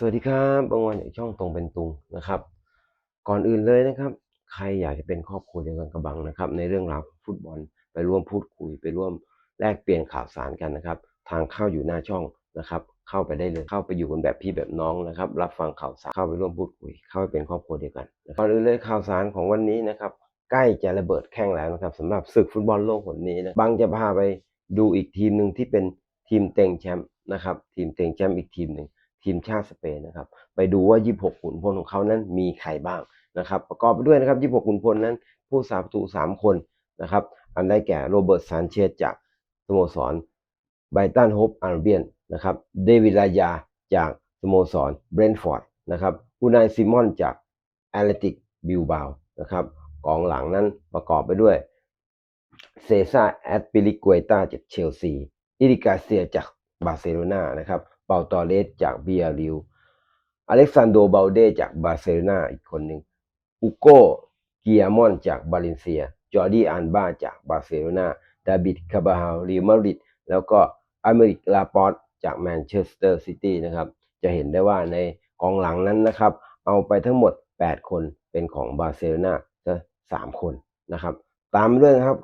สวัสดีครับบางวันจากช่องตรงเป็นตุงนะครับ ก่อนอื่นเลยนะครับ ใครอยากจะเป็นครอบครัวเดียวกันกับบังนะครับ ในเรื่องราวฟุตบอลไปร่วมพูดคุย ไปร่วมแลกเปลี่ยนข่าวสารกันนะครับ ทางเข้าอยู่หน้าช่องนะครับ เข้าไปได้เลยเข้าไปอยู่กันแบบพี่แบบน้องนะครับ รับฟังข่าวสารเข้าไปร่วมพูดคุย เข้าไปเป็นครอบครัวเดียวกันก่อนอื่นเลยข่าวสารของวันนี้นะครับ ใกล้จะระเบิดแข้งแล้วนะครับสำหรับศึกฟุตบอลโลกคนนี้นะบังจะพาไปดูอีกทีมหนึ่งที่เป็นทีมเต็งแชมป์นะครับ ทีมเต็งแชมป์อีกทีมหนึ่ง ทีมชาติสเปนนะครับ ไปดูว่า 26ขุนพลของเขานั้นมีใครบ้างนะครับ ประกอบไปด้วยนะครับ26ขุนพลนั้น ผู้สาประตู 3 คนนะครับ อันได้แก่โรเบิร์ตซานเชสจากสโมสรไบตันโฮปอาร์เบียนนะครับ เดวิดลายาจากสโมสรเบรนฟอร์ดนะครับอูนายซิมอนจากแอตเลติกบิลบาวนะครับกองหลังนั้นประกอบไปด้วยเซซ่าแอตปิลิก u เตาจากเชลซีอิริกาเซียจากบาร์เซโลนานะครับ เปาตอเรสจากเบียริวอเล็กซานโดเบลเดจากบาร์เซโลนาอีกคนหนึ่งอุโกเกียมอนจากบาเลนเซีย จอร์ดีอันบาจากบาร์เซโลนาดาบิดคาบาฮารีมาริดแล้วก็อเมริกลาปอตจากแมนเชสเตอร์ซิตี้นะครับ จะเห็นได้ว่าในกองหลังนั้นนะครับ เอาไปทั้งหมด 8 คนเป็นของบาร์เซโลนาจะ3คนนะครับ ตามด้วยนะครับ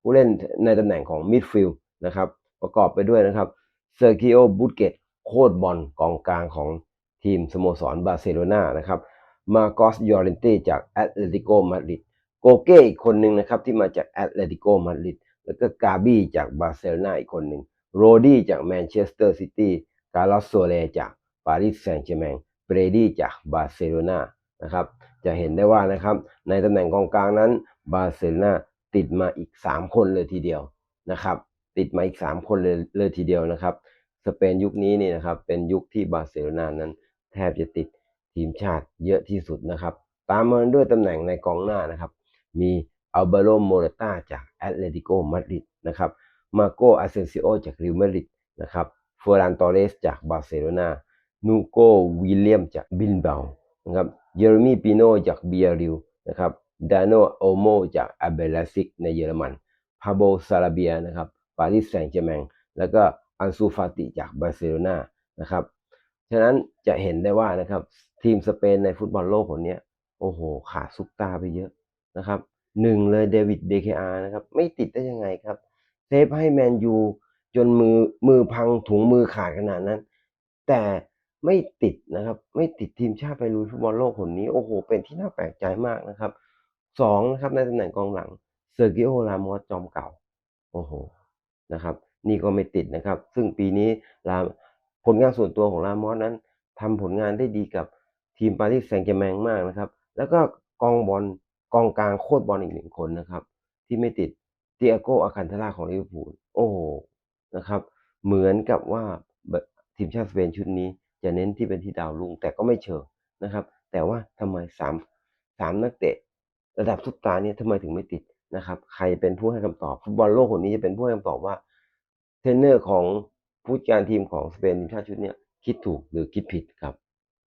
ผู้เล่นในตำแหน่งของมิดฟิลด์นะครับ ประกอบไปด้วยนะครับเซอร์กิโอบูตเกต โคตรบอลกองกลางของทีมสโมสรบาร์เซโลนานะครับมาโกสยอร์เรนเต้จากแอตเลติโกมาดริดโกเก้อีกคนหนึ่งนะครับที่มาจากแอตเลติโกมาดริดแล้วก็กาบี้จากบาร์เซโลนาอีกคนหนึ่งโรดี้จากแมนเชสเตอร์ซิตี้กาลอสโซเลจากปารีสแซงต์แชร์แมงเบรดี้จากบาร์เซโลนานะครับจะเห็นได้ว่านะครับในตำแหน่งกองกลางนั้นบาร์เซโลนาติดมาอีก 3 คนเลยทีเดียวนะครับติดมาอีก 3 คนเลยเลยทีเดียวนะครับ สเปนยุคนี้นี่นะครับเป็นยุคที่บาร์เซโลนานั้นแทบจะติดทีมชาติเยอะที่สุดนะครับ ตามมาด้วยตำแหน่งในกองหน้านะครับ มีอัลเบโรโมเรต้าจากแอตเลติโกมาดริดนะครับมาโกอาเซนซิโอจากริวมาดริดนะครับเฟอร์รานตอเรสจากบาร์เซโลนานูโกวิลเลียมจากบินเบานะครับเยเรมีปิโนจากเบียริวนะครับดาโนโอโมจากอาเบลาซิกในเยอรมัน พาโบซาลาเบียนะครับ ปารีสแซงต์แชร์แมง แล้วก็ อันซูฟาติจากบาร์เซโลนานะครับ ฉะนั้นจะเห็นได้ว่านะครับทีมสเปนในฟุตบอลโลกคนนี้โอ้โห ขาดซุปตาไปเยอะนะครับหนึ่งเลยเดวิดเดคอานะครับ ไม่ติดได้ยังไงครับ เซฟให้แมนยูจนมือมือพังถุงมือขาดขนาดนั้น แต่ไม่ติดนะครับ ไม่ติดทีมชาติไปลุยฟุตบอลโลกคนนี้โอ้โห เป็นที่น่าแปลกใจมากนะครับสองนะครับในตำแหน่งกองหลังเซอร์กิโอรามอสจอมเก่า โอ้โหนะครับ นี่ก็ไม่ติดนะครับ ซึ่งปีนี้ราผลงานส่วนตัวของรามอสนั้นทำผลงานได้ดีกับทีมปารีสแซงต์แชร์แมงมากนะครับ แล้วก็กองบอลกองกลางโคตรบอลอีกหนึ่งคนนะครับ ที่ไม่ติดเตียโกอาคันทาราของลิเวอร์พูลโอ้โหนะครับ เหมือนกับว่าทีมชาติสเปนชุดนี้ จะเน้นที่เป็นที่ดาวรุ่งแต่ก็ไม่เชิงนะครับ แต่ว่าทำไมสามสามนักเตะ ระดับซุปตาร์เนี่ยทำไมถึงไม่ติดนะครับ ใครเป็นผู้ให้คำตอบฟุตบอลโลกคนนี้จะเป็นผู้ให้คำตอบว่า เทรนเนอร์ของผู้จัดการทีมของสเปนทีมชาติชุดนี้คิดถูกหรือคิดผิดครับ